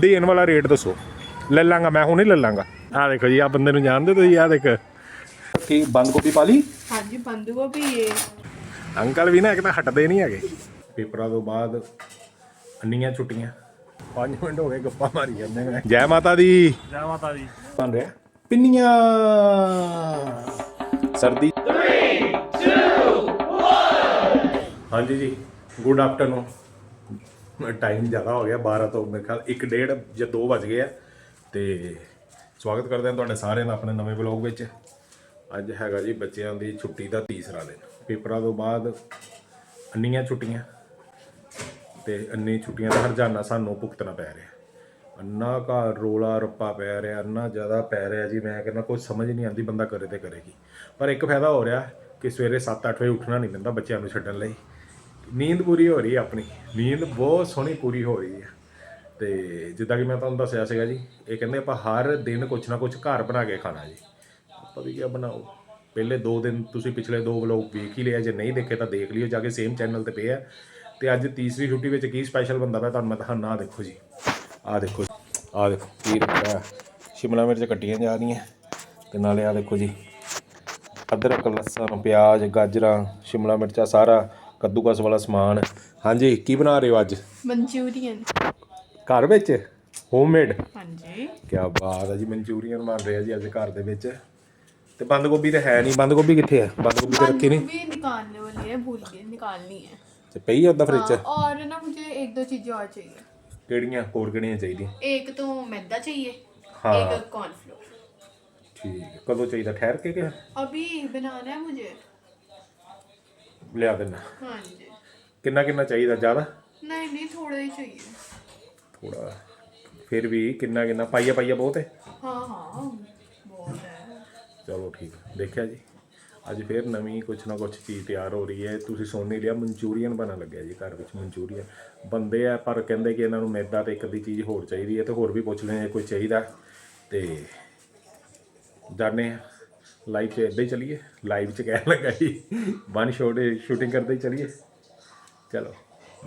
ਦੇਣ ਵਾਲਾ ਰੇਟ ਦੱਸੋ। ਲੈ ਲਾਂਗਾ ਮੈਂ ਹੁਣੇ ਲੈ ਲਾਂਗਾ। ਆ ਦੇਖੋ ਜੀ ਆ ਬੰਦੇ ਨੂੰ ਜਾਣਦੇ ਤੁਸੀਂ ਆ ਦੇਖ। ਕੀ ਬੰਦ ਗੋਭੀ ਪਾ ਲਈ? ਹਾਂਜੀ ਬੰਦ ਗੋਭੀ ਇਹ ਅੰਕਲ ਵੀ ਨਾ ਇੱਕ ਤਾਂ ਹਟਦੇ ਨਹੀਂ ਹੈਗੇ। ਪੇਪਰਾਂ ਤੋਂ ਬਾਅਦ ਅੰਨੀਆਂ ਛੁੱਟੀਆਂ। 5 ਮਿੰਟ ਹੋ ਗਏ ਗੱਪਾਂ ਮਾਰੀ ਜਾਂਦੇ ਨੇ ਜੈ ਮਾਤਾ ਦੀ। ਜੈ ਮਾਤਾ ਦੀ। ਬਣ ਰਿਹਾ। ਪਿੰਨੀਆਂ। ਸਰਦੀ। 3 2 ਹਾਂਜੀ ਜੀ ਗੁੱਡ ਆਫਟਰਨੂਨ। ਟਾਈਮ ਜ਼ਿਆਦਾ ਹੋ ਗਿਆ 12 ਤੋਂ ਮੇਰੇ ਖਿਆਲ 1 ਡੇਢ ਜਾਂ 2 ਵੱਜ ਗਏ ਆ। ਤੇ ਸਵਾਗਤ ਕਰਦੇ ਹਾਂ ਤੁਹਾਡੇ ਸਾਰਿਆਂ ਦਾ ਆਪਣੇ ਨਵੇਂ ਵਲੌਗ ਵਿੱਚ। ਅੱਜ ਹੈਗਾ ਜੀ ਬੱਚਿਆਂ ਦੀ ਛੁੱਟੀ ਦਾ ਤੀਸਰਾ ਦਿਨ। ਪੇਪਰਾਂ ਤੋਂ ਬਾਅਦ ਅੰਨੀਆਂ ਛੁੱਟੀਆਂ ਤੇ ਅੰਨੀ ਛੁੱਟੀਆਂ ਦਾ ਹਰਜਾਨਾ ਸਾਨੂੰ ਭੁਗਤਣਾ ਪੈ ਰਿਹਾ। ਅੰਨਾ ਘਰ ਰੋਲਾ ਰੱਪਾ ਪੈ ਰਿਹਾ, ਅੰਨਾ ਜ਼ਿਆਦਾ ਪੈ ਰਿਹਾ ਜੀ, ਮੈਂ ਕਹਿੰਦਾ ਕੁਝ ਸਮਝ ਨਹੀਂ ਆਉਂਦੀ, ਬੰਦਾ ਕਰੇ ਤੇ ਕਰੇਗੀ। ਪਰ ਇੱਕ ਫਾਇਦਾ ਹੋ ਰਿਹਾ ਕਿ ਸਵੇਰੇ 7-8 ਵਜੇ ਉੱਠਣਾ ਨਹੀਂ ਪੈਂਦਾ ਬੱਚਿਆਂ ਨੂੰ ਛੱਡਣ ਲਈ। ਨੀਂਦ ਪੂਰੀ ਹੋ ਰਹੀ ਹੈ ਆਪਣੀ। ਨੀਂਦ ਬਹੁਤ ਸੋਹਣੀ ਪੂਰੀ ਹੋ ਰਹੀ ਹੈ। ਤੇ ਜਿੱਦਾਂ ਕਿ ਮੈਂ ਤੁਹਾਨੂੰ ਦੱਸਿਆ ਸੀਗਾ ਜੀ, ਇਹ ਕਹਿੰਦੇ ਆਪਾਂ ਹਰ ਦਿਨ ਕੁਝ ਨਾ ਕੁਝ ਘਰ ਬਣਾ ਕੇ ਖਾਣਾ ਜੀ। ਆਪਾਂ ਵੀ ਕੀ ਬਣਾਓ? ਪਹਿਲੇ 2 ਦਿਨ ਤੁਸੀਂ ਪਿਛਲੇ ਦੋ ਵਲੋਗ ਵੇਖ ਹੀ ਲਿਆ ਜੇ ਨਹੀਂ ਦੇਖੇ ਤਾਂ ਦੇਖ ਲਿਓ, ਜਾ ਕੇ ਸੇਮ ਚੈਨਲ ਤੇ ਪਏ ਆ। ਤੇ ਅੱਜ ਤੀਸਰੀ ਛੁੱਟੀ ਵਿੱਚ ਕੀ ਸਪੈਸ਼ਲ ਬੰਦਾ ਪਿਆ ਤੁਹਾਨੂੰ ਮੈਂ ਤਾਂ ਨਾ ਦੇਖੋ ਜੀ। ਆਹ ਦੇਖੋ ਆਹ ਦੇਖੋ ਕੀ ਰੱਖਿਆ ਸ਼ਿਮਲਾ ਮਿਰਚ ਕੱਟੀਆਂ ਜਾ ਰਹੀਆਂ। ਤੇ ਨਾਲੇ ਆਹ ਦੇਖੋ ਜੀ, ਅਦਰਕ, ਲਸਣ, ਪਿਆਜ਼, ਗਾਜਰਾਂ, ਸ਼ਿਮਲਾ ਮਿਰਚਾ ਸਾਰਾ ਕੱਦੂਕਸ ਵਾਲਾ ਸਮਾਨ ਹਾਂਜੀ ਕੀ ਬਣਾ ਰਹੇ ਹੋ ਅੱਜ ਮਨਚੂਰੀਅਨ ਘਰ ਵਿੱਚ ਹੋਮਮੇਡ ਹਾਂਜੀ ਕੀ ਬਾਤ ਹੈ ਜੀ ਮਨਚੂਰੀਅਨ ਬਣ ਰਿਹਾ ਜੀ ਅੱਜ ਘਰ ਦੇ ਵਿੱਚ ਤੇ ਬੰਦ ਗੋਭੀ ਤਾਂ ਹੈ ਨਹੀਂ ਬੰਦ ਗੋਭੀ ਕਿੱਥੇ ਹੈ ਬੰਦ ਗੋਭੀ ਤਾਂ ਰੱਖੀ ਨਹੀਂ भी निकालने वाली है भूल गए निकालनी है ਤੇ ਪਈ ਹੈ ਉਹਦਾ ਫ੍ਰਿਜ 'ਚ हाँ, और ना मुझे एक दो चीजें और चाहिए ਕਿਹੜੀਆਂ ਹੋਰ ਕਿਹੜੀਆਂ ਚਾਹੀਦੀਆਂ एक तो मैदा चाहिए हाँ। एक कॉर्नफ्लोर ਠੀਕ ਹੈ ਕਦੋਂ ਚਾਹੀਦਾ ਠਹਿਰ ਕੇ ਕਿ अभी बनाना है मुझे ਲਿਆ ਦਿੰਦਾ। ਹਾਂਜੀ। ਕਿੰਨਾ ਕਿੰਨਾ ਚਾਹੀਦਾ ਜ਼ਿਆਦਾ? ਨਹੀਂ ਨਹੀਂ ਥੋੜਾ ਹੀ ਚਾਹੀਏ ਥੋੜਾ ਫਿਰ ਵੀ ਕਿੰਨਾ ਕਿੰਨਾ? ਪਾਈਆ ਪਾਈਆ ਬਹੁਤ ਹੈ? ਹਾਂ ਹਾਂ ਚਲੋ ਠੀਕ ਦੇਖਿਆ ਜੀ। ਅੱਜ ਫਿਰ ਨਵੀਂ ਕੁਛ ਨਾ ਕੁਛ ਚੀਜ਼ ਤਿਆਰ ਹੋ ਰਹੀ ਹੈ। ਤੁਸੀਂ ਸੁਣ ਲਿਆ ਮਨਚੂਰੀਅਨ ਬਣਨ ਲੱਗਿਆ ਜੀ ਘਰ ਵਿੱਚ ਮਨਚੂਰੀਅਨ। ਬੰਦੇ ਆ ਪਰ ਕਹਿੰਦੇ ਕਿ ਇਹਨਾਂ ਨੂੰ ਮੈਦਾ ਤੇ ਇੱਕ ਅੱਧੀ ਚੀਜ਼ ਹੋਰ ਚਾਹੀਦੀ ਹੈ ਤੇ ਹੋਰ ਵੀ ਪੁੱਛ ਲੈਣੇ ਕੋਈ ਚਾਹੀਦਾ। ਤੇ ਜਾਣੇ ਆ। ਲਾਈਵ 'ਚ ਇੱਦਾਂ ਹੀ ਚਲੀਏ। ਲਾਈਵ 'ਚ ਕਹਿਣ ਲੱਗਾ ਜੀ ਵਨ ਸ਼ੋਟ ਸ਼ੂਟਿੰਗ ਕਰਦੇ ਹੀ ਚਲੀਏ। ਚਲੋ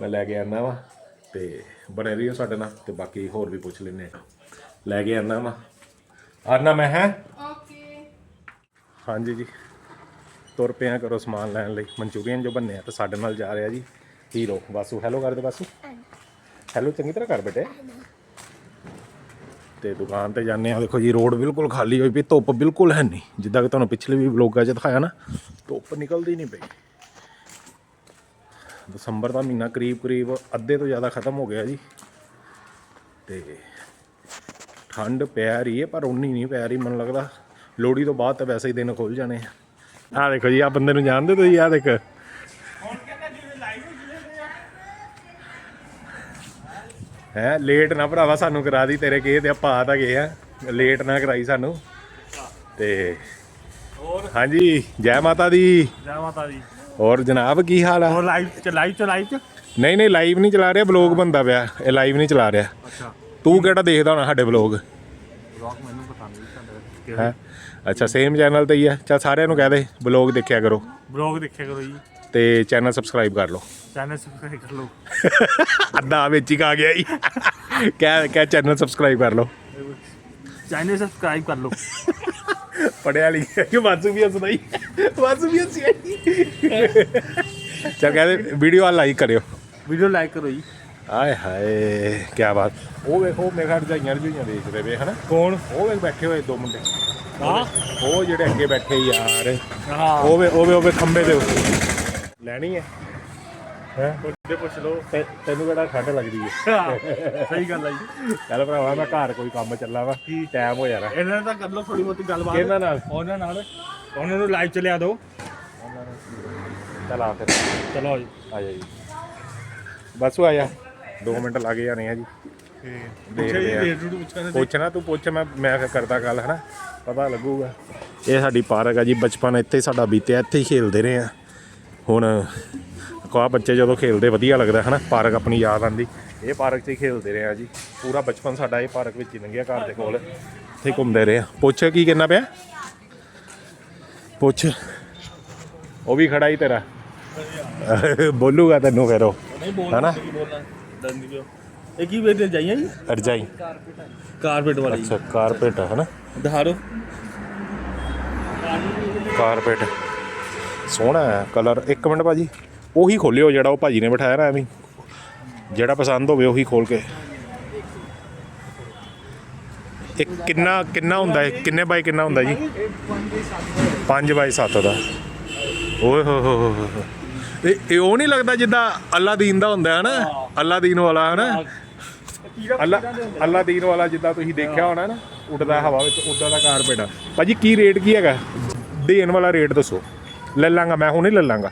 ਮੈਂ ਲੈ ਕੇ ਆਣਾ ਵਾ ਤੇ ਬਣੇ ਰਹੀਓ ਸਾਡੇ ਨਾਲ ਤੇ ਬਾਕੀ ਹੋਰ ਵੀ ਪੁੱਛ ਲੈਣੇ ਆ ਲੈ ਕੇ ਆਣਾ ਵਾ। ਆਣਾ ਮੈਂ ਹੈ? ओके ਹਾਂਜੀ ਜੀ। ਤੁਰ ਪਿਆ ਕਰੋ ਸਮਾਨ ਲੈਣ ਲਈ। ਮਨਚੂਰੀਅਨ ਜੋ ਬੰਨੇ ਆ ਤੇ ਸਾਡੇ ਨਾਲ ਜਾ ਰਿਹਾ ਜੀ ਹੀਰੋ। ਵਾਸੂ ਹੈਲੋ ਕਰਦੇ ਵਾਸੂ। ਹੈਲੋ ਚੰਗੀ ਤਰ੍ਹਾਂ ਕਰ ਬੇਟੇ। ਤੇ ਦੁਕਾਨ ਤੇ ਜਾਂਦੇ ਆ ਦੇਖੋ ਜੀ, ਰੋਡ ਬਿਲਕੁਲ ਖਾਲੀ ਹੋਈ ਪਈ, ਧੁੱਪ ਬਿਲਕੁਲ ਹੈ ਨਹੀਂ। ਜਿੱਦਾਂ ਕਿ ਤੁਹਾਨੂੰ ਪਿਛਲੇ ਵੀ ਵਲੋਗਾਂ 'ਚ ਦਿਖਾਇਆ ਨਾ, ਧੁੱਪ ਨਿਕਲਦੀ ਨਹੀਂ ਪਈ। ਦਸੰਬਰ ਦਾ ਮਹੀਨਾ ਕਰੀਬ ਕਰੀਬ ਅੱਧੇ ਤੋਂ ਜ਼ਿਆਦਾ ਖਤਮ ਹੋ ਗਿਆ ਜੀ। ਤੇ ਠੰਡ ਪੈ ਰਹੀ ਹੈ, ਪਰ ਉਨੀ ਨਹੀਂ ਪੈ ਰਹੀ ਮੈਨੂੰ ਲੱਗਦਾ। ਲੋਹੜੀ ਤੋਂ ਬਾਅਦ ਤਾਂ ਵੈਸੇ ਹੀ ਦਿਨ ਖੁੱਲ ਜਾਣੇ ਆ। ਆਹ ਦੇਖੋ ਜੀ ਆ ਬੰਦੇ ਨੂੰ ਜਾਣਦੇ ਤੁਸੀਂ, ਆਹ ਦੇਖ। ਹੈ ਲੇਟ ਨਾ ਭਰਾਵਾ ਸਾਨੂੰ ਕਰਾ ਦੀ ਤੇਰੇ ਕੇ ਤੇ ਆਪਾਂ ਆ ਤਾਂ ਗਏ ਆ। ਲੇਟ ਨਾ ਕਰਾਈ ਸਾਨੂੰ। ਤੇ ਹੋਰ? ਹਾਂਜੀ ਜੈ ਮਾਤਾ ਦੀ। ਜੈ ਮਾਤਾ ਦੀ। ਹੋਰ ਜਨਾਬ ਕੀ ਹਾਲ ਆ? ਹੋਰ ਲਾਈਵ ਚ ਲਾਈਵ ਚ ਲਾਈਵ ਚ? ਨਹੀਂ ਨਹੀਂ ਲਾਈਵ ਨਹੀਂ ਚਲਾ ਰਿਹਾ ਬਲੌਗ ਬੰਦਾ ਪਿਆ। ਇਹ ਲਾਈਵ ਨਹੀਂ ਚਲਾ ਰਿਹਾ। ਅੱਛਾ। ਤੂੰ ਕਿਹੜਾ ਦੇਖਦਾ ਹੋਣਾ ਸਾਡੇ ਬਲੌਗ ਬਲੌਗ ਮੈਨੂੰ ਪਤਾ ਨਹੀਂ ਹੈ? ਅੱਛਾ ਸੇਮ ਚੈਨਲ ਤੇ ਹੀ ਆ। ਚਲ ਸਾਰਿਆਂ ਨੂੰ ਕਹਿ ਦੇ ਬਲੌਗ ਦੇਖਿਆ ਕਰੋ। ਬਲੌਗ ਦੇਖਿਆ ਕਰੋ ਜੀ। ਤੇ ਚੈਨਲ ਸਬਸਕ੍ਰਾਈਬ ਕਰ ਲਓ। ਚੈਨਲ ਸਬਸਕ੍ਰਾਈਬ ਕਰ ਲਓ। ਅੱਧਾ ਵਿੱਚ ਹੀ ਆ ਗਿਆ ਜੀ। ਕਹਿ ਕਹਿ ਚੈਨਲ ਸਬਸਕ੍ਰਾਈਬ ਕਰ ਲਓ। ਚੈਨਲ ਸਬਸਕ੍ਰਾਈਬ ਕਰ ਲਓ। ਪੜਿਆ ਲਿਖਿਆ ਕਿ ਵਾਸੂ ਵੀ ਹੱਸਦਾ ਹੀ ਵਾਸੂ ਵੀ ਹੱਸਿਆ ਚਲ ਕਹਿੰਦੇ ਵੀਡੀਓ ਆ ਲਾਈਕ ਕਰਿਓ। ਵੀਡੀਓ ਲਾਈਕ ਕਰੋ ਜੀ। ਆਏ ਹਾਏ ਕੀ ਬਾਤ। ਉਹ ਵੇਖੋ ਮੇਰੇ ਘਰ ਜਾਈਆਂ ਰਜੂਈਆਂ ਦੇਖਦੇ ਵੇ ਹਨਾ? ਕੌਣ? ਉਹ ਵੇਖ ਬੈਠੇ ਹੋਏ ਦੋ ਮੁੰਡੇ। ਹਾਂ? ਉਹ ਜਿਹੜੇ ਅੱਗੇ ਬੈਠੇ ਯਾਰ। ਹਾਂ। ਉਹ ਵੇ ਉਹ ਵੇ ਉਹ ਵੇ ਖੰਬੇ ਦੇ ਉੱਤੇ। ਲੈਣੀ ਹੈ। ਹੈ? ਉਹਦੇ ਪੁੱਛ ਲਓ। ਤੈਨੂੰ ਕਿਹੜਾ ਠੰਡ ਲੱਗਦੀ ਹੈ ਸਹੀ ਗੱਲ ਆ ਜੀ। ਚੱਲ ਭਰਾਵਾ ਮੈਂ ਘਰ ਕੋਈ ਕੰਮ ਚੱਲਾ ਵਾ। ਟਾਈਮ ਹੋ ਜਾਣਾ। ਇਹਨਾਂ ਨਾਲ ਤਾਂ ਕਰ ਲਓ ਥੋੜੀ ਬਹੁਤੀ ਗੱਲਬਾਤ। ਕਿਹਨਾਂ ਨਾਲ? ਉਹਨਾਂ ਨਾਲ। ਉਹਨਾਂ ਨੂੰ ਲਾਈਵ ਚ ਲਿਆ ਦਿਓ। ਚੱਲ ਆ ਫਿਰ। ਚਲੋ ਜੀ। ਆ ਜਾ ਜੀ। ਬਸ ਉਹ ਆਇਆ 2 ਮਿੰਟ ਲੱਗ ਜਾਣੇ ਆ ਜੀ। ਦੇਖਦੇ ਆ। ਰੇਟ ਰੂਟ ਪੁੱਛਣਾ ਪੁੱਛਣਾ ਤੂੰ ਪੁੱਛ ਮੈਂ ਮੈਂ ਫਿਰ ਕਰਦਾ ਗੱਲ ਹਨਾ? ਪਤਾ ਲੱਗੂਗਾ। ਇਹ ਸਾਡੀ ਪਾਰਕ ਆ ਜੀ ਬਚਪਨ ਇੱਥੇ ਹੀ ਸਾਡਾ ਬੀਤਿਆ ਇੱਥੇ ਹੀ ਖੇਲਦੇ ਰਹੇ ਆ। ਹੁਣ ਕਾ ਬੱਚੇ ਜਦੋਂ ਖੇਲਦੇ ਵਧੀਆ ਲੱਗਦਾ ਹਨਾ ਪਾਰਕ ਆਪਣੀ ਯਾਦ ਆਂਦੀ ਇਹ ਪਾਰਕ 'ਚ ਹੀ ਖੇਲਦੇ ਰਹੇ ਆ ਜੀ। ਪੂਰਾ ਬਚਪਨ ਸਾਡਾ ਇਹ ਪਾਰਕ ਵਿੱਚ ਹੀ ਲੰਘਿਆ ਘਰ ਦੇ ਕੋਲ। ਇੱਥੇ ਘੁੰਮਦੇ ਰਹੇ ਆ। ਪੁੱਛ ਕੀ ਕਹਿਣਾ ਪਿਆ? ਪੁੱਛ। ਉਹ ਵੀ ਖੜਾ ਹੀ ਤੇਰਾ। ਬੋਲੂਗਾ ਤੈਨੂੰ ਫਿਰ ਉਹ। ਹਨਾ? ਇਹ ਕੀ ਵੇਚਦੇ ਜਾਈਆਂ ਜੀ? ਰਜਾਈ। ਕਾਰਪੇਟ ਵਾਲੀ। ਅੱਛਾ ਕਾਰਪੇਟ ਹੈ ਨਾ ਦਿਖਾ ਦਿਓ ਕਾਰਪੇਟ। ਸੋਹਣਾ ਹੈ ਕਲਰ। ਇੱਕ ਮਿੰਟ ਭਾਜੀ। ਉਹੀ ਖੋਲਿਓ ਜਿਹੜਾ ਉਹ ਭਾਜੀ ਨੇ ਬਿਠਾਇਆ ਨਾ ਐਵੇਂ ਜਿਹੜਾ ਪਸੰਦ ਹੋਵੇ ਉਹੀ ਖੋਲ ਕੇ। ਇਹ ਕਿੰਨਾ ਕਿੰਨਾ ਹੁੰਦਾ ਹੈ ਕਿੰਨੇ ਬਾਈ ਕਿੰਨਾ ਹੁੰਦਾ ਜੀ? 5 ਬਾਈ 7 ਦਾ। ਓਏ ਹੋ ਹੋ ਹੋ ਇਹ ਇਹ ਉਹ ਨਹੀਂ ਲੱਗਦਾ ਜਿੱਦਾਂ ਅੱਲਾ ਦੀਨ ਦਾ ਹੁੰਦਾ ਹੈ ਨਾ ਅੱਲਾ ਦੀਨ ਵਾਲਾ ਹੈ ਨਾ ਅੱਲਾ ਅੱਲਾ ਦੀਨ ਵਾਲਾ ਜਿੱਦਾਂ ਤੁਸੀਂ ਦੇਖਿਆ ਹੋਣਾ ਨਾ, ਉੱਡਦਾ ਹਵਾ ਵਿੱਚ ਉੱਦਾਂ ਦਾ ਕਾਰਪੇਟ ਆ ਭਾਜੀ ਕੀ ਰੇਟ ਕੀ ਹੈਗਾ? ਦੇਣ ਵਾਲਾ ਰੇਟ ਦੱਸੋ। ਲੈ ਲਾਂਗਾ, ਮੈਂ ਹੁਣੇ ਲੈ ਲਾਂਗਾ।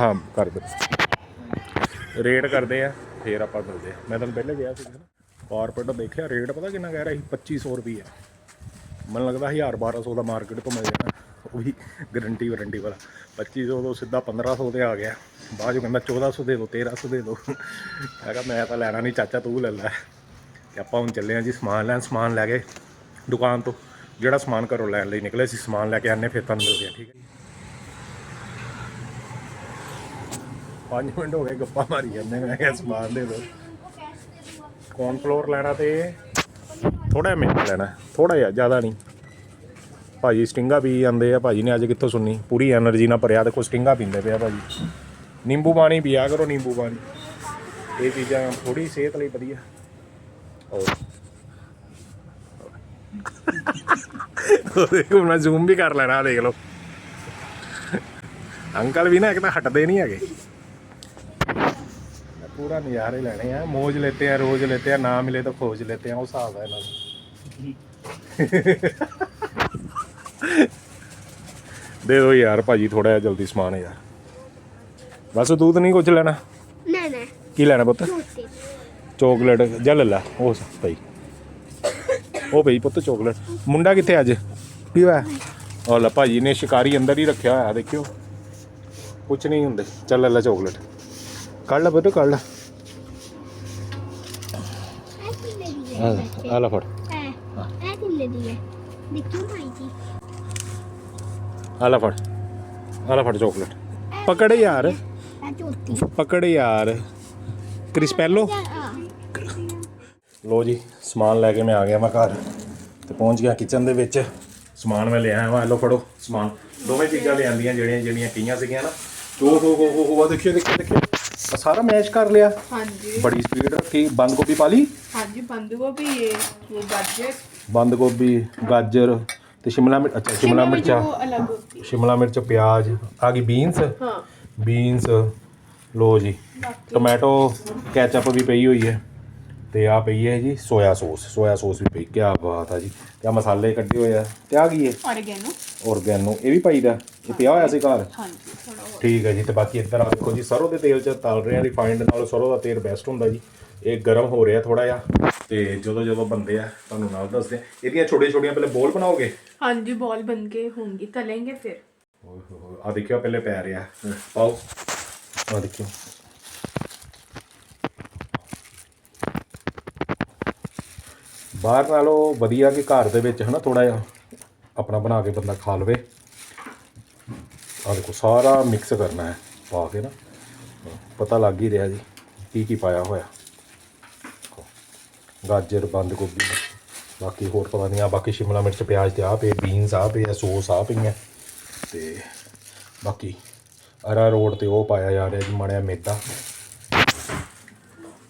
ਹਾਂ, ਕਰ ਦੇ ਰੇਟ ਕਰਦੇ ਆ, ਫੇਰ ਆਪਾਂ ਮਿਲਦੇ ਆ। ਮੈਂ ਤੁਹਾਨੂੰ ਪਹਿਲੇ ਗਿਆ ਸੀ ਨਾ ਕਾਰਪੋਰੇਟ ਦੇਖਿਆ, ਰੇਟ ਪਤਾ ਕਿੰਨਾ ਕਹਿ ਰਿਹਾ ਸੀ? 2500 ਰੁਪਏ ਮੈਨੂੰ ਲੱਗਦਾ 1000 1200 ਦਾ ਮਾਰਕੀਟ ਤੋਂ ਮਿਲ ਜਾਣਾ, ਉਹ ਵੀ ਗਾਰੰਟੀ ਵਾਰੰਟੀ ਵਾਲਾ। 2500 ਤੋਂ ਸਿੱਧਾ 1500 ਤੇ ਆ ਗਿਆ। ਬਾਅਦ ਚੋਂ ਕਹਿੰਦਾ 1400 ਦੇ ਦਿਓ 1300 ਦੇ ਦਿਓ ਮੈਂ ਕਿਹਾ, ਮੈਂ ਤਾਂ ਲੈਣਾ ਨਹੀਂ, ਚਾਚਾ ਤੂੰ ਲੈ ਲੈ। ਤੇ ਆਪਾਂ ਹੁਣ ਚੱਲੇ ਆ ਜੀ ਸਮਾਨ ਲੈਣ, ਸਮਾਨ ਲੈ ਕੇ ਦੁਕਾਨ ਤੋਂ। ਜਿਹੜਾ ਸਮਾਨ ਘਰੋਂ ਲੈਣ ਲਈ ਨਿਕਲੇ ਸੀ, ਸਮਾਨ ਲੈ ਕੇ ਆਨੇ ਫਿਰ ਤੁਹਾਨੂੰ ਮਿਲਦੇ ਆ ਠੀਕ ਹੈ ਪੰਜ ਮਿੰਟ ਹੋ ਗਏ ਗੱਪਾ ਮਾਰੀ ਜਾਂਦੇ ਮੈਂ ਕਿਹਾ ਸਮਾਨ ਦੇ ਦੋ। ਕੌਰਨ ਫਲੋਰ ਲੈਣਾ ਤੇ ਥੋੜਾ ਮਿੰਟ ਲੈਣਾ ਥੋੜਾ ਜਿਹਾ, ਜ਼ਿਆਦਾ ਨਹੀਂ। ਭਾਜੀ ਸਟਿੰਗਾ ਪੀ ਜਾਂਦੇ ਆ, ਭਾਜੀ ਨੇ ਅੱਜ ਕਿੱਥੋਂ ਸੁਣੀ ਪੂਰੀ એનર્ਜੀ ਨਾਲ ਭਰਿਆ, ਦੇਖੋ ਸਟਿੰਗਾ ਪੀਂਦੇ ਪਿਆ ਭਾਜੀ। ਨਿੰਬੂ ਪਾਣੀ ਪੀਆ ਕਰੋ, ਨਿੰਬੂ ਪਾਣੀ। ਇਹ ਚੀਜ਼ਾਂ ਥੋੜੀ ਸਿਹਤ ਲਈ ਵਧੀਆ। ਔਰ ਦੇਖੋ, ਮੈਂ ਜ਼ੂਮ ਵੀ ਕਰ ਲੈਣਾ ਦੇਖ ਲਓ। ਅੰਕਲ ਵੀ ਨਾ ਇੱਕ ਤਾਂ ਹਟਦੇ ਨਹੀਂ ਹੈਗੇ। ਪੂਰਾ ਨਜ਼ਾਰੇ ਲੈਣੇ ਆ। मौज ਲੈਤੇ ਆ ਰੋਜ लेते हैं ना मिले तो खोज लेते हैं वो हिसाब है इन्होंने दे दो यार भाजी थोड़ा जिहा जल्दी समान यार ਬਸ ਦੁੱਧ ਨਹੀਂ ਕੁਝ ਲੈਣਾ? ਨਹੀਂ ਨਹੀਂ ਕੀ ਲੈਣਾ ਪੁੱਤ? ਚੋਕਲੇਟ ਜਾਂ ਲੈ ਉਹ ਪਈ ਉਹ ਪਈ ਪੁੱਤ ਚੋਕਲੇਟ। ਮੁੰਡਾ ਕਿੱਥੇ ਅੱਜ? ਕੀ ਹੋਇਆ ਉਹ ਲੈ ਭਾਜੀ ਨੇ ਸ਼ਿਕਾਰੀ ਅੰਦਰ ਹੀ ਰੱਖਿਆ ਹੋਇਆ ਦੇਖਿਓ। ਕੁਝ ਨਹੀਂ ਹੁੰਦੇ। ਚੱਲ ਲੈ ਲੈ ਚੋਕਲੇਟ। ਕੱਢ ਲੈ ਪੁੱਤ ਕੱਢ ਲੈ ਇਹ ਕਿੰਨੇ ਦੀ ਹੈ ਆ- ਆ ਲੈ ਫੜ ਇਹ ਇਹ ਕਿੰਨੇ ਦੀ ਹੈ ਦੇਖਿਓ ਭਾਈ ਜੀ ਆ ਲੈ ਫੜ ਚੋਕਲੇਟ ਪਕੜ ਯਾਰ ਪਕੜ ਯਾਰ ਕ੍ਰਿਸਪੈਲੋ ਲੋ ਜੀ ਸਮਾਨ ਲੈ ਕੇ ਮੈਂ ਆ ਗਿਆ ਮੈਂ ਘਰ ਤੇ ਪਹੁੰਚ ਗਿਆ ਕਿਚਨ ਦੇ ਵਿੱਚ ਸਮਾਨ ਮੈਂ ਲਿਆ ਆਇਆ ਲੋ ਫੜੋ ਸਮਾਨ ਦੋਵੇਂ ਚੀਜ਼ਾਂ ਲਿਆਂਦੀਆਂ ਜਿਹੜੀਆਂ ਜਿਹੜੀਆਂ ਕਈਆਂ ਸੀਗੀਆਂ ਨਾ ਹੋ ਹੋ ਹੋ ਹੋ ਦੇਖਿਓ ਦੇਖਿਓ ਦੇਖਿਓ ਸਾਰਾ ਮੈਸ਼ ਕਰ ਲਿਆ। ਹਾਂਜੀ। ਬੜੀ ਸਪੀਡ ਰੱਖੀ ਬੰਦ ਗੋਭੀ ਪਾ ਲਈ। ਹਾਂਜੀ ਬੰਦ ਗੋਭੀ ਇਹ ਗਾਜਰ। ਬੰਦ ਗੋਭੀ ਗਾਜਰ ਤੇ ਸ਼ਿਮਲਾ ਮਿਰਚ ਅੱਛਾ ਸ਼ਿਮਲਾ ਮਿਰਚਾਂ। ਸ਼ਿਮਲਾ ਮਿਰਚ ਪਿਆਜ਼ ਆ ਗਈ ਬੀਨਸ ਹਾਂ। ਬੀਨਸ ਲੋ ਜੀ। ਟੋਮੈਟੋ ਕੈਚਅਪ ਵੀ ਪਈ ਹੋਈ ਹੈ। ਤੇ ਆ ਪਈ ਹੈ ਜੀ ਸੋਇਆ ਸੌਸ ਸੋਇਆ ਸੌਸ ਵੀ ਪਈ ਕੀ ਬਾਤ ਆ ਜੀ ਤੇ ਆ ਮਸਾਲੇ ਕੱਢੇ ਹੋਏ ਆ ਤੇ ਆ ਗਈ ਹੈ ऑरिगेनो ਔਰਗੈਨੋ ਇਹ ਵੀ ਪਾਈਦਾ ਇਹ ਪਿਆ ਹੋਇਆ ਸੀ ਘਰ हाँ जी थोड़ा और ਠੀਕ ਹੈ ਜੀ ਤੇ ਬਾਕੀ ਇੱਧਰ ਆ ਦੇਖੋ ਜੀ ਸਰੋਂ ਦੇ ਤੇਲ 'ਚ ਤਲ ਰਹੇ ਆ ਰਿਫਾਈਨਡ ਨਾਲ ਸਰੋਂ ਦਾ ਤੇਲ ਬੈਸਟ ਹੁੰਦਾ ਜੀ ਇਹ ਗਰਮ ਹੋ ਰਿਹਾ ਥੋੜਾ ਜਿਹਾ ਤੇ ਜਦੋਂ ਜਦੋਂ ਬੰਦੇ ਆ ਤੁਹਾਨੂੰ ਨਾਲ ਦੱਸਦੇ ਆ ਇਹਦੀਆਂ ਛੋਟੀਆਂ ਛੋਟੀਆਂ ਪਹਿਲੇ ਬੋਲ ਬਣਾਓਗੇ हाँ जी बॉल बन के होंगी तलेंगे फिर ਓਏ ਹੋਏ ਹੋਏ, ਆ ਦੇਖਿਓ ਪਹਿਲੇ ਪੈ ਰਿਹਾ ਪਾਓ ਆ ਦੇਖਿਓ ਬਾਹਰ ਨਾਲੋਂ ਵਧੀਆ ਕਿ ਘਰ ਦੇ ਵਿੱਚ ਹਨਾ ਥੋੜਾ ਜਿਹਾ ਆਪਣਾ ਬਣਾ ਕੇ ਬੰਦਾ ਖਾ ਲਵੇ। ਆ ਦੇਖੋ, ਸਾਰਾ ਮਿਕਸ ਕਰਨਾ ਹੈ, ਪਾ ਕੇ ਨਾ। ਪਤਾ ਲੱਗ ਹੀ ਰਿਹਾ ਜੀ, ਕੀ ਕੀ ਪਾਇਆ ਹੋਇਆ। ਗਾਜਰ, ਬੰਦ ਗੋਭੀ, ਬਾਕੀ ਹੋਰ ਪਤਾ ਨਹੀਂ ਆ ਬਾਕੀ ਸ਼ਿਮਲਾ ਮਿਰਚ, ਪਿਆਜ਼ ਤੇ ਆ ਪਏ ਬੀਨਸ ਆ ਪਏ ਸੋਸ ਆ ਪਈਆਂ। ਤੇ ਬਾਕੀ ਅਰਾ ਰੋਡ ਤੇ ਉਹ ਪਾਇਆ ਜਾ ਰਿਹਾ ਜੀ ਮੜਿਆ ਮੇਦਾ।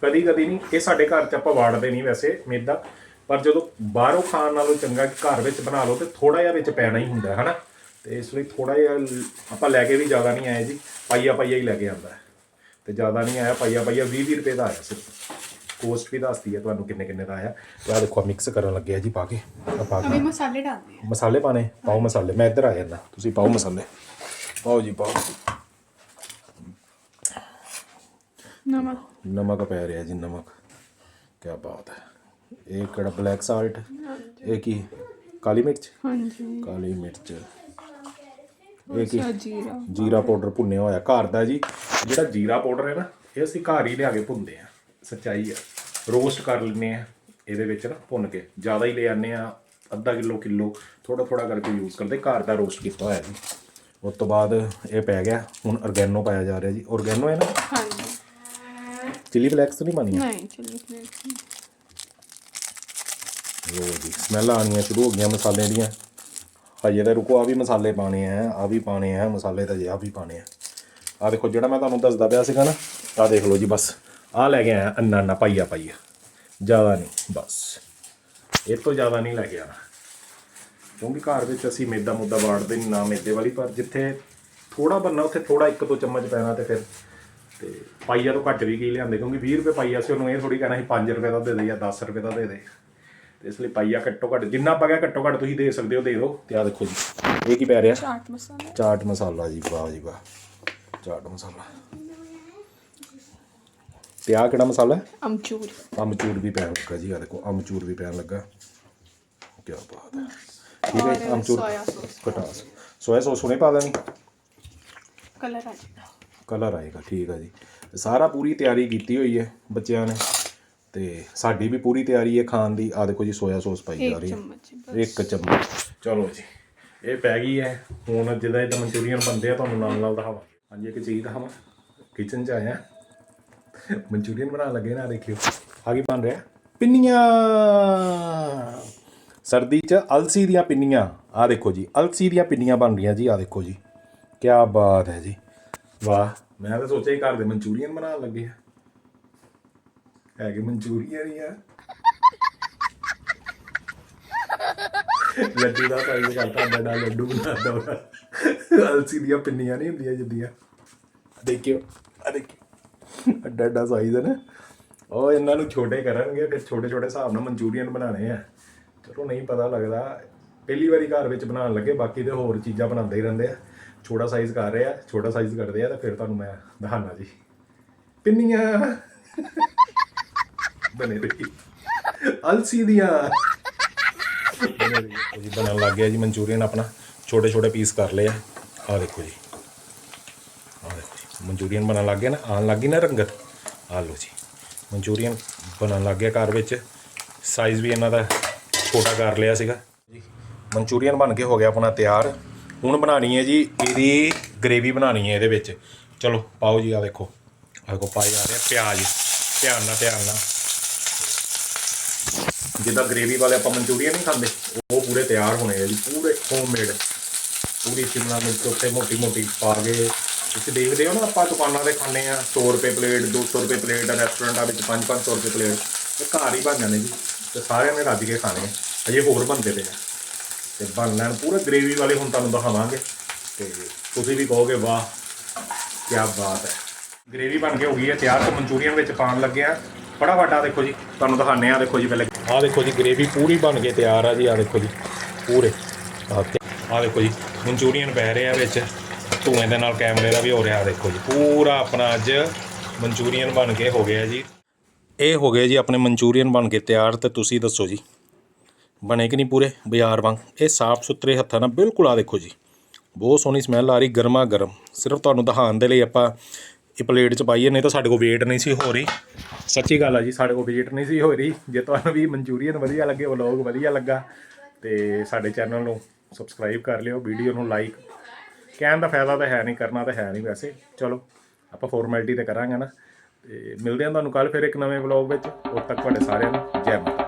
ਕਦੀ ਕਦੀ ਨਹੀਂ, ਇਹ ਸਾਡੇ ਘਰ ਚ ਆਪਾਂ ਵਾੜਦੇ ਨਹੀਂ ਵੈਸੇ ਮੇਦਾ। ਪਰ ਜਦੋਂ ਬਾਹਰੋਂ ਖਾਣ ਨਾਲੋਂ ਚੰਗਾ ਘਰ ਵਿੱਚ ਬਣਾ ਲਓ ਤੇ ਥੋੜਾ ਜਿਹਾ ਵਿੱਚ ਪੈਣਾ ਹੀ ਹੁੰਦਾ ਹੈ ਹਨਾ? ਤੇ ਇਸ ਲਈ ਥੋੜਾ ਜਿਹਾ ਆਪਾਂ ਲੈ ਕੇ ਵੀ ਜ਼ਿਆਦਾ ਨਹੀਂ ਆਏ ਜੀ। ਪਾਈਆ ਪਾਈਆ ਹੀ ਲੈ ਕੇ ਆਂਦਾ ਤੇ ਜ਼ਿਆਦਾ ਨਹੀਂ ਆਇਆ ਪਾਈਆ ਪਾਈਆ 20 20 ਰੁਪਏ ਦਾ ਆਇਆ ਸਿਰਫ ਕੋਸਟ ਵੀ ਦੱਸਦੀ ਹੈ ਤੁਹਾਨੂੰ ਕਿੰਨੇ ਕਿੰਨੇ ਦਾ ਆਇਆ। ਤੇ ਆ ਦੇਖੋ ਮਿਕਸ ਕਰਨ ਲੱਗਿਆ ਜੀ ਪਾ ਕੇ। ਆ ਪਾ ਕੇ। ਮਸਾਲੇ ਡਾਲਦੇ ਆ। ਮਸਾਲੇ ਪਾਣੇ ਪਾਓ ਮਸਾਲੇ। ਮੈਂ ਇੱਧਰ ਆ ਜਾਂਦਾ। ਤੁਸੀਂ ਪਾਓ ਮਸਾਲੇ। ਪਾਓ ਜੀ ਪਾਓ। ਨਮਕ। ਨਮਕ ਪੈ ਰਿਹਾ ਜੀ ਨਮਕ। ਕੀ ਬਾਤ ਹੈ। ਇਹ ਕਿਹੜਾ ਬਲੈਕ ਸਾਲਟ ਇਹ ਕੀ? ਕਾਲੀ ਮਿਰਚ? ਹਾਂਜੀ। ਕਾਲੀ ਮਿਰਚ। ਇਹ ਕੀ? ਜੀਰਾ। ਜੀਰਾ ਪਾਊਡਰ ਭੁੰਨਿਆ ਹੋਇਆ ਘਰ ਦਾ ਜੀ। ਜਿਹੜਾ ਜੀਰਾ ਪਾਊਡਰ ਹੈ ਨਾ ਇਹ ਅਸੀਂ ਘਰ ਹੀ ਲਿਆ ਕੇ ਭੁੰਨਦੇ ਆ ਸੱਚਾਈ ਹੈ। ਰੋਸਟ ਕਰ ਲੈਨੇ ਆ ਇਹਦੇ ਵਿੱਚ ਨਾ ਭੁੰਨ ਕੇ। ਜ਼ਿਆਦਾ ਹੀ ਲੈ ਆਨੇ ਆ ਅੱਧਾ ਕਿਲੋ ਕਿਲੋ। ਥੋੜਾ ਥੋੜਾ ਕਰਕੇ ਯੂਜ਼ ਕਰਦੇ। ਘਰ ਦਾ ਰੋਸਟ ਕੀਤਾ ਹੋਇਆ ਜੀ। ਉਸ ਤੋਂ ਬਾਅਦ ਇਹ ਪੈ ਗਿਆ। ਹੁਣ ਆਰਗੈਨੋ ਪਾਇਆ ਜਾ ਰਿਹਾ ਜੀ। ਆਰਗੈਨੋ ਹੈ ਨਾ? ਹਾਂਜੀ। ਚਿਲੀ ਫਲੈਕਸ ਨਹੀਂ ਪਾਣੀ ਨਹੀਂ ਚਿਲੀ ਫਲੈਕਸ ਲੋ ਜੀ ਸਮੈਲ ਆਉਣੀਆਂ, ਸ਼ੁਰੂ ਹੋ ਗਈਆਂ ਮਸਾਲੇ ਦੀਆਂ। ਹਜੇ ਤਾਂ ਰੁਕੋ ਆ ਵੀ ਮਸਾਲੇ ਪਾਣੇ ਆ ਆ ਵੀ ਪਾਣੇ ਆ, ਮਸਾਲੇ ਤਾਂ ਜੇ ਆ ਵੀ ਪਾਣੇ ਆ। ਆ ਦੇਖੋ, ਜਿਹੜਾ ਮੈਂ ਤੁਹਾਨੂੰ ਦੱਸਦਾ ਪਿਆ ਸੀਗਾ ਨਾ ਆ ਦੇਖ ਲਓ ਜੀ, ਬਸ। ਆ ਲੈ ਕੇ ਆਇਆ ਅੰਨਾ ਅੰਨਾ ਪਾਈਆ ਪਾਈਆ। ਜ਼ਿਆਦਾ ਨਹੀਂ, ਬਸ। ਇਹ ਤੋਂ ਜ਼ਿਆਦਾ ਨਹੀਂ ਲੈ ਕੇ ਆਣਾ ਕਿਉਂਕਿ ਘਰ ਵਿੱਚ ਅਸੀਂ ਮੇਦਾ ਮੁੱਦਾ ਵਾੜਦੇ ਨਹੀਂ, ਨਾ ਮੇਦੇ ਵਾਲੀ, ਪਰ ਜਿੱਥੇ ਥੋੜਾ ਬੰਨਾ, ਉੱਥੇ ਥੋੜਾ ਇੱਕ ਦੋ ਚਮਚ ਪੈਣਾ ਤੇ ਫਿਰ ਤੇ ਪਾਈਆ ਤੋਂ ਘੱਟ ਵੀ ਕੀ ਲਿਆਂਦੇ? ਕਿਉਂਕਿ 20 ਰੁਪਏ ਪਾਈਆ ਸੀ, ਉਹਨੂੰ ਇਹ ਥੋੜੀ ਕਹਿਣਾ ਸੀ 5 ਰੁਪਏ ਦਾ ਦੇ ਦੇ ਜਾਂ 10 ਰੁਪਏ ਦਾ ਦੇ ਦੇ। ਤੇ ਇਸ ਲਈ ਪਾਈਆ ਘੱਟੋ ਘੱਟ ਜਿੰਨਾ ਪਾ ਗਿਆ ਘੱਟੋ ਘੱਟ ਤੁਸੀਂ ਦੇ ਸਕਦੇ ਹੋ ਦੇ ਦਿਓ। ਤੇ ਆ ਦੇਖੋ ਜੀ ਇਹ ਕੀ ਪੈ ਰਿਹਾ? ਚਾਟ ਮਸਾਲਾ। ਚਾਟ ਮਸਾਲਾ ਜੀ ਵਾਹ ਜੀ ਵਾਹ। ਚਾਟ ਮਸਾਲਾ। ਤੇ ਆ ਕਿਹੜਾ ਮਸਾਲਾ ਹੈ? ਅਮਚੂਰ। ਅਮਚੂਰ ਵੀ ਪੈਣ ਲੱਗਾ ਜੀ ਆ ਦੇਖੋ ਅਮਚੂਰ ਵੀ ਪੈਣ ਲੱਗਾ। ਕੀ ਬਾਤ ਹੈ। ਠੀਕ ਹੈ ਅਮਚੂਰ ਕਟਾਸ ਸੋਇਆ ਸੌਸ ਹੁਣੇ ਪਾ ਦੇਣੀ? ਕਲਰ ਆ ਜਾਏਗਾ। ਕਲਰ ਆਏਗਾ ਠੀਕ ਹੈ ਜੀ। ਸਾਰਾ ਪੂਰੀ ਤਿਆਰੀ ਕੀਤੀ ਹੋਈ ਹੈ ਬੱਚਿਆਂ ਨੇ। ਤੇ ਸਾਡੀ ਵੀ ਪੂਰੀ ਤਿਆਰੀ ਹੈ ਖਾਣ ਦੀ। ਆ ਦੇਖੋ ਜੀ ਸੋਇਆ ਸੌਸ ਪਾਈ ਜਾ ਇੱਕ ਰਹੀ ਹੈ। ਇੱਕ ਚਮਚ। ਚਲੋ ਜੀ ਇਹ ਪੈ ਗਈ ਹੈ। ਹੁਣ ਜਿੱਦਾਂ ਜਿੱਦਾਂ ਮਨਚੂਰੀਅਨ ਬਣਦੇ ਆ ਤੁਹਾਨੂੰ ਨਾਲ ਨਾਲ ਦਿਖਾਵਾਂਗੇ ਹਾਂਜੀ ਇੱਕ ਚੀਜ਼ ਦਿਖਾਵਾਂ। ਕਿਚਨ 'ਚ ਆਇਆ ਮਨਚੂਰੀਅਨ ਬਣਾਉਣ ਲੱਗੇ ਨਾ ਦੇਖਿਓ। ਆ ਕੀ ਬਣ ਰਿਹਾ? ਪਿੰਨੀਆਂ! ਸਰਦੀ 'ਚ ਅਲਸੀ ਦੀਆਂ ਪਿੰਨੀਆਂ। ਆ ਦੇਖੋ ਜੀ ਅਲਸੀ ਦੀਆਂ ਪਿੰਨੀਆਂ ਬਣ ਰਹੀਆਂ ਜੀ ਆ ਦੇਖੋ ਜੀ। ਕੀ ਬਾਤ ਹੈ ਜੀ। ਵਾਹ ਮੈਂ ਤਾਂ ਸੋਚਿਆ ਹੀ ਘਰ ਦੇ ਮਨਚੂਰੀਅਨ ਬਣਾਉਣ ਲੱਗੇ ਆ। ਹੈਗੇ ਮਨਚੂਰੀਅਨ ਹੀ ਆ। ਲੱਡੂ ਦਾ ਸਾਈਜ਼ ਕਰਤਾ ਬੜਾ ਲੱਡੂ ਬਣਾਦਾ ਵਾ। ਅਲਸੀ ਦੀਆਂ ਪਿੰਨੀਆਂ ਨਹੀਂ ਹੁੰਦੀਆਂ ਜਿੱਦੀਆਂ। ਦੇਖਿਓ ਆ ਦੇਖਿਓ। ਅੱਡਾ ਅੱਡਾ ਸਾਈਜ਼ ਹੈ ਨਾ। ਉਹ ਇਹਨਾਂ ਨੂੰ ਛੋਟੇ ਕਰਨਗੇ, ਫਿਰ ਛੋਟੇ ਛੋਟੇ ਹਿਸਾਬ ਨਾਲ ਮਨਚੂਰੀਅਨ ਬਣਾਣੇ ਆ। ਚਲੋ ਨਹੀਂ ਪਤਾ ਲੱਗਦਾ। ਪਹਿਲੀ ਵਾਰੀ ਘਰ ਵਿੱਚ ਬਣਾਉਣ ਲੱਗੇ, ਬਾਕੀ ਤੇ ਹੋਰ ਚੀਜ਼ਾਂ ਬਣਾਉਂਦੇ ਹੀ ਰਹਿੰਦੇ ਆ। ਛੋਟਾ ਸਾਈਜ਼ ਕਰ ਰਿਹਾ, ਛੋਟਾ ਸਾਈਜ਼ ਕਰਦੇ ਆ ਤਾਂ ਫਿਰ ਤੁਹਾਨੂੰ ਮੈਂ ਦਿਖਾਣਾ ਜੀ। ਪਿੰਨੀਆਂ। ਬਣੇ ਰਹੀ। ਅਲਸੀ ਦੀਆਂ। ਬਣੇ ਉਹ ਜੀ ਬਣਨ ਲੱਗ ਗਿਆ ਜੀ ਮਨਚੂਰੀਅਨ ਆਪਣਾ। ਛੋਟੇ ਛੋਟੇ ਪੀਸ ਕਰ ਲਏ ਆ। ਆ ਦੇਖੋ ਜੀ। ਆ ਦੇਖੋ ਜੀ। ਮਨਚੂਰੀਅਨ ਬਣਨ ਲੱਗ ਗਿਆ ਨਾ। ਆਉਣ ਲੱਗ ਗਈ ਨਾ ਰੰਗਤ। ਆ ਲਓ ਜੀ। ਮਨਚੂਰੀਅਨ ਬਣਨ ਲੱਗ ਗਿਆ ਘਰ ਵਿੱਚ। ਸਾਈਜ਼ ਵੀ ਇਹਨਾਂ ਦਾ ਛੋਟਾ ਕਰ ਲਿਆ ਸੀਗਾ। ਜੀ। ਮਨਚੂਰੀਅਨ ਬਣ ਕੇ ਹੋ ਗਿਆ ਆਪਣਾ ਤਿਆਰ। ਹੁਣ ਬਣਾਣੀ ਹੈ ਜੀ ਇਹਦੀ ਗ੍ਰੇਵੀ ਬਣਾਣੀ ਹੈ ਇਹਦੇ ਵਿੱਚ। ਚਲੋ ਪਾਓ ਜੀ ਆ ਦੇਖੋ। ਆ ਦੇਖੋ ਪਾਈ ਆ ਰਿਹਾ ਪਿਆਜ਼। ਧਿਆਨ ਨਾਲ ਧਿਆਨ ਨਾਲ। ਜਿੱਦਾਂ ਗ੍ਰੇਵੀ ਵਾਲੇ ਆਪਾਂ ਮਨਚੂਰੀਅਨ ਨਹੀਂ ਖਾਂਦੇ, ਉਹ ਪੂਰੇ ਤਿਆਰ ਹੋਣੇ ਆ ਜੀ, ਪੂਰੇ ਹੋਮਮੇਡ ਪੂਰੀ ਸ਼ਿਮਲਾ ਮਿਰਚ ਉੱਤੇ ਮੋਟੀ ਮੋਟੀ ਪਾ ਕੇ ਤੁਸੀਂ ਦੇਖਦੇ ਹੋ ਨਾ ਆਪਾਂ ਦੁਕਾਨਾਂ ਤੇ ਖਾਂਦੇ ਆ 100 ਰੁਪਏ ਪਲੇਟ 200 ਰੁਪਏ ਪਲੇਟ ਰੈਸਟੋਰੈਂਟਾਂ ਵਿੱਚ 5-500 ਰੁਪਏ ਪਲੇਟ, ਇਹ ਘਰ ਹੀ ਬਣ ਜਾਂਦੇ ਜੀ, ਤੇ ਸਾਰਿਆਂ ਨੇ ਰੱਜ ਕੇ ਖਾਣੇ ਆ, ਅਜੇ ਹੋਰ ਬਣਦੇ ਪਏ ਆ। ਤੇ ਬਣ ਲੈਣ ਪੂਰੇ ਗ੍ਰੇਵੀ ਵਾਲੇ, ਹੁਣ ਤੁਹਾਨੂੰ ਦਿਖਾਵਾਂਗੇ। ਤੇ ਤੁਸੀਂ ਵੀ ਕਹੋਗੇ, ਵਾਹ ਕੀ ਬਾਤ ਹੈ। ਗ੍ਰੇਵੀ ਬਣ ਕੇ ਹੋ ਗਈ ਹੈ, ਤਿਆਰ, ਤੇ ਮਨਚੂਰੀਅਨ ਵਿੱਚ ਪਾਉਣ ਲੱਗੇ ਆ ਬੜਾ ਵੱਡਾ ਦੇਖੋ ਜੀ, ਤੁਹਾਨੂੰ ਦਿਖਾਣੇ ਆ ਦੇਖੋ ਜੀ ਪਹਿਲੇ। ਆ ਦੇਖੋ ਜੀ ਗ੍ਰੇਵੀ ਪੂਰੀ ਬਣ ਕੇ ਤਿਆਰ ਆ ਜੀ ਆ ਦੇਖੋ ਜੀ, ਪੂਰੇ। ਆ ਦੇਖੋ ਜੀ, ਮਨਚੂਰੀਅਨ ਪੈ ਰਿਹਾ ਵਿੱਚ। ਧੂਏ ਦੇ ਨਾਲ ਕੈਮਰੇ ਦਾ ਵੀ ਹੋ ਰਿਹਾ ਦੇਖੋ ਜੀ, ਪੂਰਾ ਆਪਣਾ ਅੱਜ ਮਨਚੂਰੀਅਨ ਬਣ ਕੇ ਹੋ ਗਿਆ ਜੀ। ਇਹ ਹੋ ਗਏ ਜੀ ਆਪਣੇ ਮਨਚੂਰੀਅਨ ਬਣ ਕੇ ਤਿਆਰ ਤੇ ਤੁਸੀਂ ਦੱਸੋ ਜੀ, ਬਣੇ ਕਿ ਨਹੀਂ ਪੂਰੇ ਬਾਜ਼ਾਰ ਵਾਂਗ? ਇਹ ਸਾਫ਼ ਸੁਥਰੇ ਹੱਥਾਂ ਨਾਲ ਬਿਲਕੁਲ ਆ ਦੇਖੋ ਜੀ, ਬਹੁਤ ਸੋਹਣੀ ਸਮੈਲ ਆ ਰਹੀ ਗਰਮਾ ਗਰਮ ਸਿਰਫ ਤੁਹਾਨੂੰ ਦਿਖਾਉਣ ਦੇ ਲਈ ਆਪਾਂ ਇਹ ਪਲੇਟ 'ਚ ਪਾਈਏ, ਨਹੀਂ ਤਾਂ ਸਾਡੇ ਕੋਲ ਵੇਟ ਨਹੀਂ ਸੀ ਹੋ ਰਹੀ। ਸੱਚੀ ਗੱਲ ਆ ਜੀ, ਸਾਡੇ ਕੋਲ ਵੇਟ ਨਹੀਂ ਸੀ ਹੋ ਰਹੀ। ਜੇ ਤੁਹਾਨੂੰ ਵੀ ਮਨਚੂਰੀਅਨ ਵਧੀਆ ਲੱਗੇ ਵਲੌਗ ਵਧੀਆ ਲੱਗਾ, ਤੇ ਸਾਡੇ ਚੈਨਲ ਨੂੰ ਸਬਸਕ੍ਰਾਈਬ ਕਰ ਲਿਓ ਵੀਡੀਓ ਨੂੰ ਲਾਈਕ ਕਹਿਣ ਦਾ ਫਾਇਦਾ ਤਾਂ ਹੈ ਨਹੀਂ, ਕਰਨਾ ਤਾਂ ਹੈ ਨਹੀਂ ਵੈਸੇ। ਚਲੋ, ਆਪਾਂ ਫਾਰਮੈਲਿਟੀ ਤੇ ਕਰਾਂਗੇ ਨਾ। ਤੇ ਮਿਲਦੇ ਹਾਂ ਤੁਹਾਨੂੰ ਕੱਲ ਫਿਰ ਇੱਕ ਨਵੇਂ ਵਲੌਗ ਵਿੱਚ। ਉਦੋਂ ਤੱਕ ਤੁਹਾਡੇ ਸਾਰਿਆਂ ਨੂੰ ਜੈ ਮਾਤਾ।